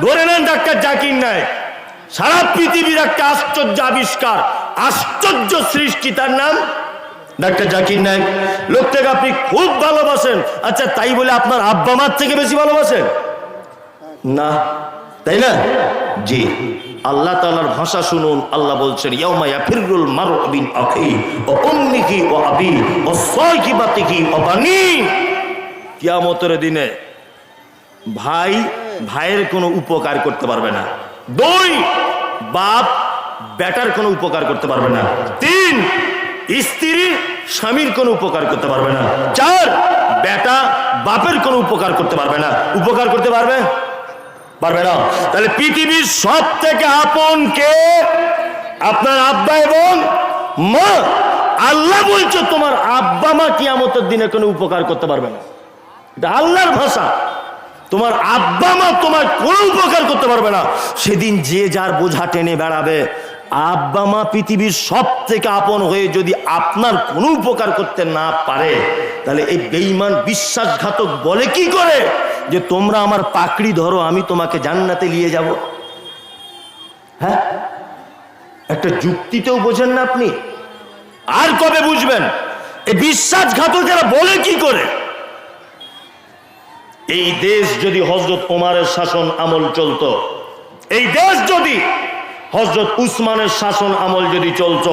ধরে নেন ডাক্তার জাকির নায়ক, সারা পৃথিবীর একটা আশ্চর্য আবিষ্কার, আশ্চর্য সৃষ্টি, তার নাম ডাক্তার জাকির নায়ক। লোকটাকে আপনি খুব ভালোবাসেন। আচ্ছা তাই বলে আপনার আব্বা মার থেকে বেশি ভালোবাসেন? না। তাই না? জি। আল্লাহ তালার ভাষা শুনুন। আল্লাহ বলছেন আখি ও আবি ও কিয়ামতের দিনে ভাই ভাইয়ের কোনো উপকার করতে পারবে না। দুই, বাপ বেটার কোনো উপকার করতে পারবে না। তিন, স্ত্রী স্বামীর কোনো উপকার করতে পারবে না। চার, বেটা বাপের কোনো উপকার করতে পারবে না। উপকার করতে পারবে? পারবে না। তাহলে পৃথিবীর সব থেকে আপন কে? আপনার আব্বা এবং মা। আল্লাহ বলছো, তোমার আব্বা মা কিয়ামতের দিনে কোনো উপকার করতে পারবে না। এটা আল্লাহর ভাষা। তোমার আব্বা মা তোমার কোনো উপকার করতে পারবে না। সেদিন যে যার বোঝা টেনে বেড়াবে। আব্বা মা পৃথিবীর সব থেকে আপন হয়ে যদি আপনার কোনো উপকার করতে না পারে, তাহলে এই বেঈমান বিশ্বাসঘাতক বলে কি করে যে তোমরা আমার পাকড়ি ধরো, আমি তোমাকে জান্নাতে নিয়ে যাব? হ্যাঁ? একটা যুক্তিতেও বোঝেন না আপনি। আর কবে বুঝবেন? এই বিশ্বাসঘাতক বিশ্বাসঘাতকেরা বলে কি করে? এই দেশ যদি হজরত ওমারের শাসন আমল চলতো, এই দেশ যদি হজরত উসমানের শাসন আমল যদি চলত,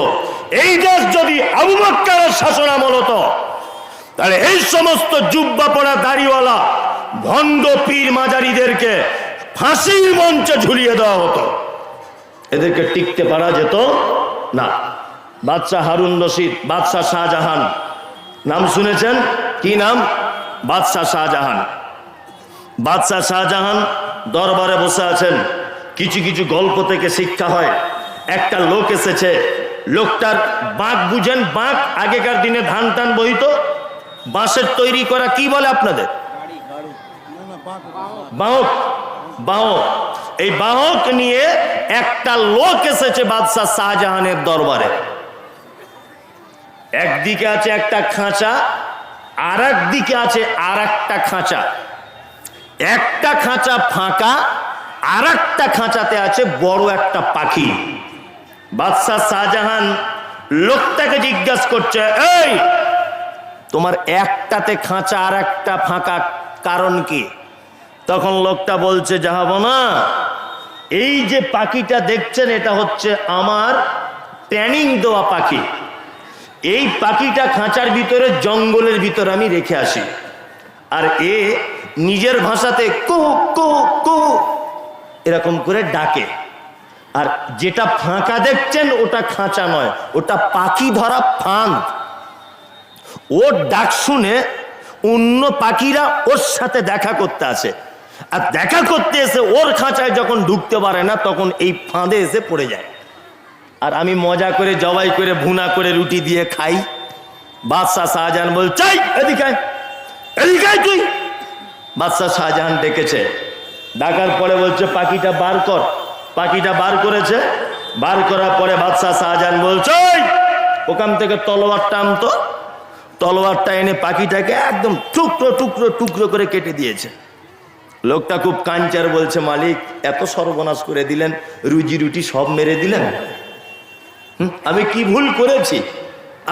এই দেশ যদি আবু বক্কারের শাসন আমল হতো, তাহলে এই সমস্ত জুব্বা পড়া দাড়িওয়ালা ভণ্ড পীর মাজারিদেরকে ফাঁসির মঞ্চে ঝুলিয়ে দেওয়া হতো। এদেরকে টিকতে পারা যেত না। বাদশাহ হারুন রশিদ, বাদশাহ শাহজাহান। নাম শুনেছেন? কি নাম? বাদশাহ শাহজাহান। বাদশাহ শাহজাহান দরবারে বসে আছেন। কিছু কিছু গল্প থেকে শিক্ষা হয়। একটা লোক এসেছে। লোকটার বাঁক বুঝেন বাঁক আগেকার দিনে ধান টান বইত বাঁশের তৈরি করা কি বলে আপনাদের? বাহক। বাহক। এই বাহক নিয়ে একটা লোক এসেছে বাদশাহ শাহজাহানের দরবারে। একদিকে আছে একটা খাঁচা আর দিকে আছে আর একটা খাঁচা। একটা খাঁচা ফাঁকা আর একটা খাঁচাতে আছে বড় একটা পাখি। বাদশাহ শাহজাহান লোকটাকে জিজ্ঞাসা করছে, এই, তোমার একটাতে খাঁচা আর একটা ফাঁকা কারণ কি? তখন লোকটা বলছে যাহাবো না, এই যে পাখিটা দেখছেন, এটা হচ্ছে আমার ট্যানিং দেওয়া পাখি। এই পাখিটা খাঁচার ভিতরে, জঙ্গলের ভিতরে আমি রেখে আসি। আর এ নিজের ভাষাতে কুহু কুহু কুহু এরকম করে ডাকে। আর যেটা ফাঁকা দেখছেন, ওটা খাঁচা নয়, ওটা পাখি ধরা ফাঁদ। ওর ডাক শুনে অন্য পাখিরা ওর সাথে দেখা করতে আসে। আর দেখা করতে এসে ওর খাঁচায় যখন ঢুকতে পারে না, তখন এই ফাঁদে এসে পড়ে যায়। আর আমি মজা করে, জবাই করে, ভুনা করে রুটি দিয়ে খাই। বাদশাহ শাহজাহান বল চাই এদিকে তুই। বাদশাহ শাহজাহান ডেকেছে। ডাকার পরে বলছে, পাখিটা বার কর। পাখিটা বার করেছে। বার করার পরে বাদশাহ শাহজাহান বলছে ওখান থেকে তলোয়ার টানতো। তলোয়ারটা এনে পাখিটাকে একদম টুকরো টুকরো টুকরো করে কেটে দিয়েছে। লোকটা খুব কাঞ্চার বলছে, মালিক, এত সর্বনাশ করে দিলেন, রুজি রুটি সব মেরে দিলেন? আমি কি ভুল করেছি?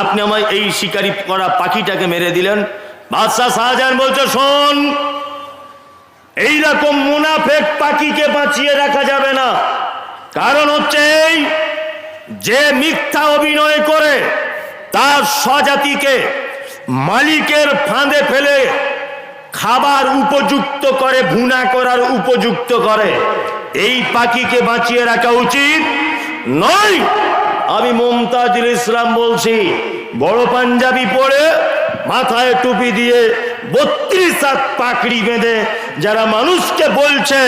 আপনি আমায় এই শিকারি করা পাখিটাকে মেরে দিলেন? বাদশাহ শাহজাহান বলছে, শোন পাখিকে বাঁচিয়ে রাখা যাবে না। কারণ হচ্ছে এই যে মিথ্যা অভিনয় করে, তার স্বজাতিকে মালিকের ফাঁদে ফেলে খাবার উপযুক্ত করে, ভুনা করার উপযুক্ত করে, এই পাখিকে বাঁচিয়ে রাখা উচিত নয়। আমি মমতাজুল ইসলাম বলছি, বড় পাঞ্জাবি পরে মাথায় টুপি দিয়ে বত্রিশ হাত পাকড়ি বেঁধে যারা মানুষকে বলছে,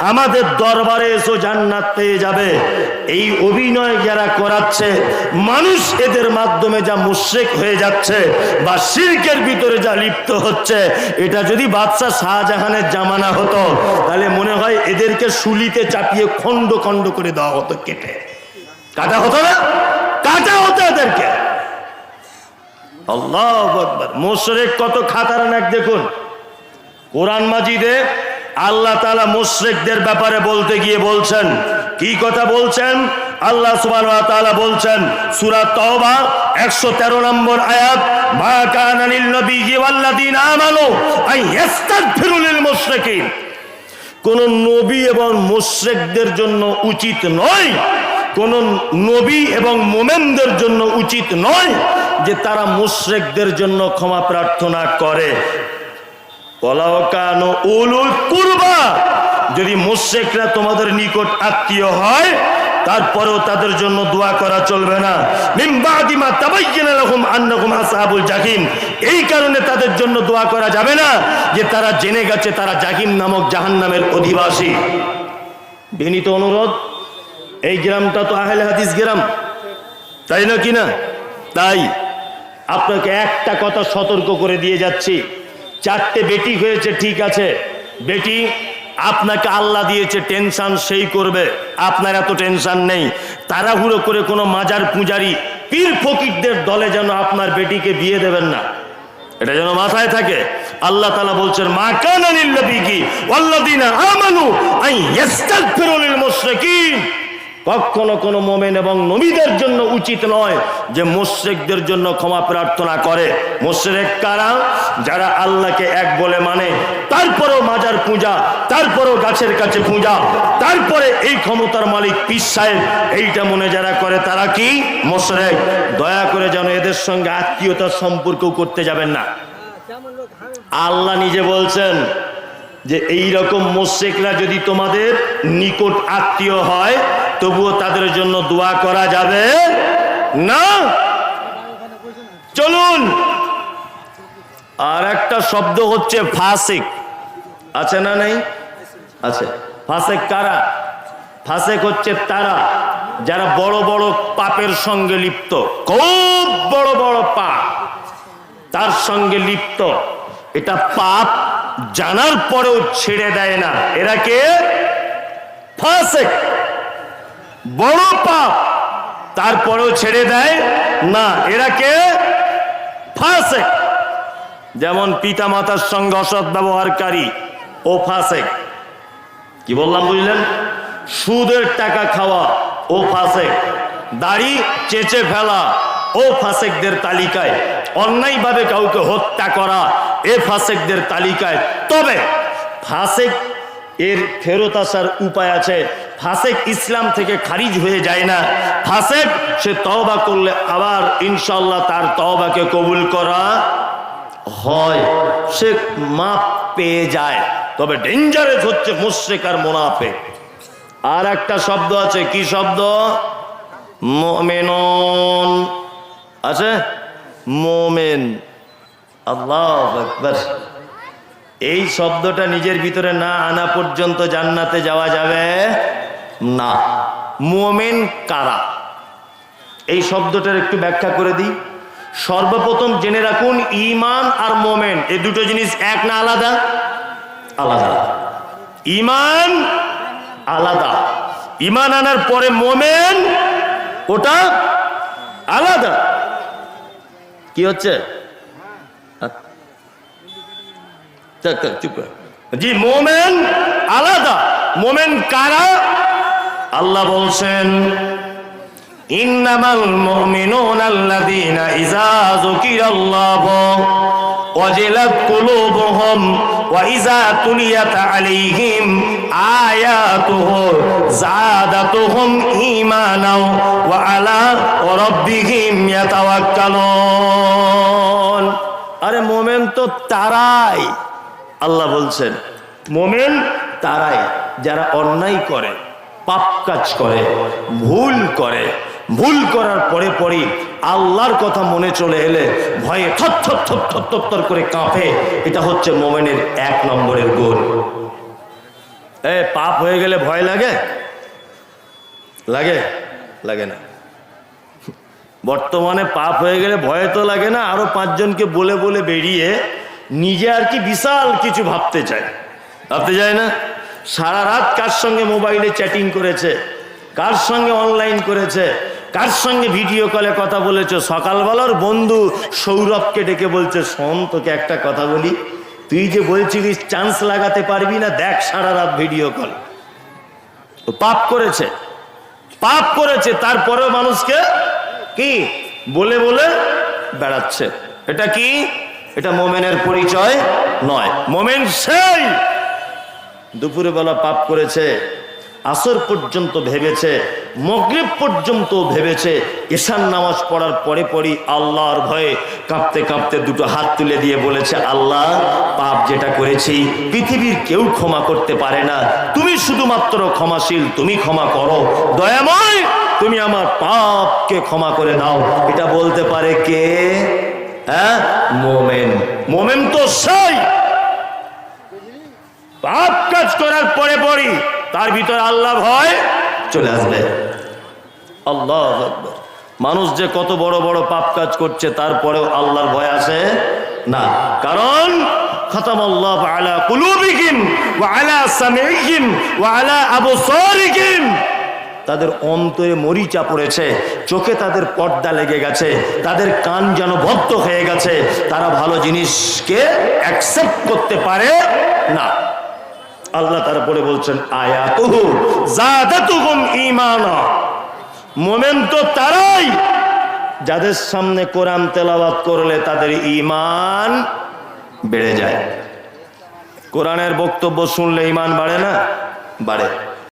আমাদের দরবারে এসো, জান্নাত পেয়ে যাবে। এই অভিনয় যারা করাচ্ছে, মানুষ এদের মাধ্যমে যা মুশ্রেক হয়ে যাচ্ছে বা শির্কের ভিতরে যা লিপ্ত হচ্ছে, এটা যদি বাদশাহ শাহজাহানের জামানা হতো, তাহলে মনে হয় এদেরকে শুলিতে চাপিয়ে খণ্ড খণ্ড করে দেওয়া হতো কেটে। কাটা হতো না? কাটা হতো এদেরকে। আল্লাহ মোশরেক কত খাতারান এক দেখুন। কোরআন মাজিদে আল্লাহ তালা মুশ্রিকদের ব্যাপারে বলতে গিয়ে বলছেন, কি কথা বলছেন? আল্লাহ বলছেন তওবা 113 নম্বর আয়াত মুশরিকিন। কোন নবী এবং মুশ্রিকদের জন্য উচিত নয় কোন নবী এবং মোমেনদের জন্য উচিত নয় যে তারা মুশ্রিকদের জন্য ক্ষমা প্রার্থনা করে। কুরবা। যদি মুশ্রিকরা তোমাদের নিকট আত্মীয় হয়, তারপরেও তাদের জন্য দোয়া করা চলবে না। এই কারণে তাদের জন্য দোয়া করা যাবে না যে তারা জেনে গেছে তারা জাহিম নামক জাহান্নামের অধিবাসী। বিনীত অনুরোধ এই গ্রামটা তো আহলে হাদিস গ্রাম। তাই না কি না? তাই আপনাকে একটা কথা সতর্ক করে দিয়ে যাচ্ছি। চারটে বেটি হয়েছে, ঠিক আছে। বেটি, আপনাকে আল্লাহ দিয়েছে, টেনশন সেই করবে। আপনার এত টেনশন নেই। তাড়াহুড়ো করে কোনো মাজার পূজারি, পীর ফকিরদের দলে যেন আপনার বেটিকে বিয়ে দেবেন না। এটা যেন মাথায় থাকে। আল্লাহ তালা বলছেন, মা কানা লিল্লাবিকি ওয়াল্লাযিনা আমানু আই ইস্তাগফিরু লিল মুশরিকিন। কখনো কোনো মোমেন এবং নবীদের জন্য উচিত নয় যে মুশ্রিকদের জন্য ক্ষমা প্রার্থনা করে। মুশ্রেক কারা? যারা আল্লাহকে এক বলে মানে। তারপরেও মাজার পূজা, তারপরেও গাছের কাছে পূজা, তারপরে এই ক্ষমতার মালিক পিস সাহেব, এইটা মনে যারা করে তারা কি? মোশরেক। দয়া করে যেন এদের সঙ্গে আত্মীয়তার সম্পর্ক করতে যাবেন না। আল্লাহ নিজে বলছেন যে এই রকম মোশেকরা যদি তোমাদের নিকট আত্মীয় হয়, তবুও তাদের জন্য দোয়া করা যাবে না? চলুন। আর একটা শব্দ হচ্ছে ফাসিক। আছে না নেই? আছে। ফাসেক কারা? ফাসেক হচ্ছে তারা, যারা বড় বড় পাপের সঙ্গে লিপ্ত। খুব বড় বড় পাপ তার সঙ্গে লিপ্ত। এটা পাপ জানার পরেও ছেড়ে দেয় না। এরা কে? ফাসেক। বড় পাপ। তারপরেও ছেড়ে দেয় না। এরা কে? ফাসেক। যেমন পিতা মাতার সঙ্গে অসৎ ব্যবহারকারী ও ফাসেক। কি বললাম, বুঝলেন? সুদের টাকা খাওয়া ও ফাসেক। দাড়ি চেচে ফেলা ও ফাসেকদের তালিকায়, অন্যায়ভাবে কাউকে হত্যা করা এ ফাসেকদের তালিকায়। তবে ফাসেক এর ফেরত আসার উপায় আছে। ফাসেক ইসলাম থেকে খারিজ হয়ে যায় না। ফাসেক, সে তওবা করলে আবার ইনশাল্লাহ তার তওবাকে কবুল করা হয়। সে মাপ পেয়ে যায়। তবে ডেঞ্জারেস হচ্ছে মুশ্রেক আর মোনাফে আর একটা শব্দ আছে, কি শব্দ? মোমেনন। আছে? মোমেন। আল্লাহ আকবার। এই শব্দটা নিজের ভিতরে না আনা পর্যন্ত জান্নাতে যাওয়া যাবে না। মোমেন কারা? এই শব্দটার একটু ব্যাখ্যা করে দিই। সর্বপ্রথম জেনে রাখুন ইমান আর মোমেন, এই দুটো জিনিস এক না আলাদা? আলাদা। ইমান আলাদা। ইমান আনার পরে মোমেন, ওটা আলাদা। কি হচ্ছে? চুপ। জি, মোমেন আলাদা। মোমেন কারা? আল্লাহ বলছেন, ইন্নামাল মুমিনুনা আল্লাযীনা ইযা যুকিরাল্লাহু ওয়াজিলাত কুলুবুহুম ওয়া ইযা তুলিয়াত আলাইহিম আয়াতুহু যাদাতুহুম ঈমানাও ওয়া আলা রাব্বিহিম ইয়াতাওয়াক্কালুন। আরে মোমেন তো তারাই। আল্লাহ বলছেন মোমেন তারাই যারা অন্যায় করে পাপ কাজ করে ভুল করে। ভুল করার পরে পরে আল্লাহর কথা মনে চলে এলে ভয়ে থর থর থর থর থর করে কাঁপে। এটা হচ্ছে মোমেনের এক নম্বরের গুণ। এ পাপ হয়ে গেলে ভয় লাগে? লাগে? লাগে না। বর্তমানে পাপ হয়ে গেলে ভয় তো লাগে না, আরও পাঁচজনকে বলে বলে বেরিয়ে নিজে আর কি বিশাল কিছু ভাবতে চায়। ভাবতে চায় না? সারা রাত কার সঙ্গে মোবাইলে চ্যাটিং করেছে? কার সঙ্গে অনলাইন করেছে? কার সঙ্গে ভিডিও কলে কথা বলেছ? সকালবেলার বন্ধু সৌরভকে ডেকে বলছে, শোন, তোকে একটা কথা বলি। তুই যে বলছিলিস চান্স লাগাতে পারবি না, দেখ সারা রাত ভিডিও কল। পাপ করেছে। পাপ করেছে, তারপরেও মানুষকে কি? বলে বলে বেড়াচ্ছে। এটা কি? এটা মোমেনের পরিচয় নয়। মোমেন সেই দুপুরে বেলা পাপ করেছে, আসর পর্যন্ত ভেবেছে, মগরিব পর্যন্ত ভেবেছে ঈশান নামাজ পড়ার পরে পরই আল্লাহর ভয়ে কাঁপতে কাঁপতে দুটো হাত তুলে দিয়ে বলেছে, আল্লাহ, পাপ যেটা করেছি, পৃথিবীর কেউ ক্ষমা করতে পারে না। তুমি শুধুমাত্র ক্ষমাশীল, তুমি ক্ষমা করো। দয়াময় তুমি আমার পাপকে ক্ষমা করে দাও এটা বলতে পারে কে? হ্যাঁ? মোমেন। মোমেন তো সেই। পাপ কাজ করার পরে পরই তার ভিতরে আল্লাহ ভয় চলে আসবে। আল্লাহ। মানুষ যে কত বড় বড় পাপ কাজ করছে, তারপরেও আল্লাহর ভয় আসে না। কারণ আলা আবসারিহিম। তাদের অন্তরে মরিচা পড়েছে, চোখে তাদের পর্দা লেগে গেছে, তাদের কান যেন বদ্ধ হয়ে গেছে, তারা ভালো জিনিসকে অ্যাকসেপ্ট করতে পারে না। আল্লাহ তারপরে বলছেন, আয়াতুহু মোমেন তো তারাই, যাদের সামনে কোরআন তেলাওয়াত করলে তাদের ইমান বেড়ে যায়। কোরআনের বক্তব্য শুনলে ইমান বাড়ে না? বাড়ে।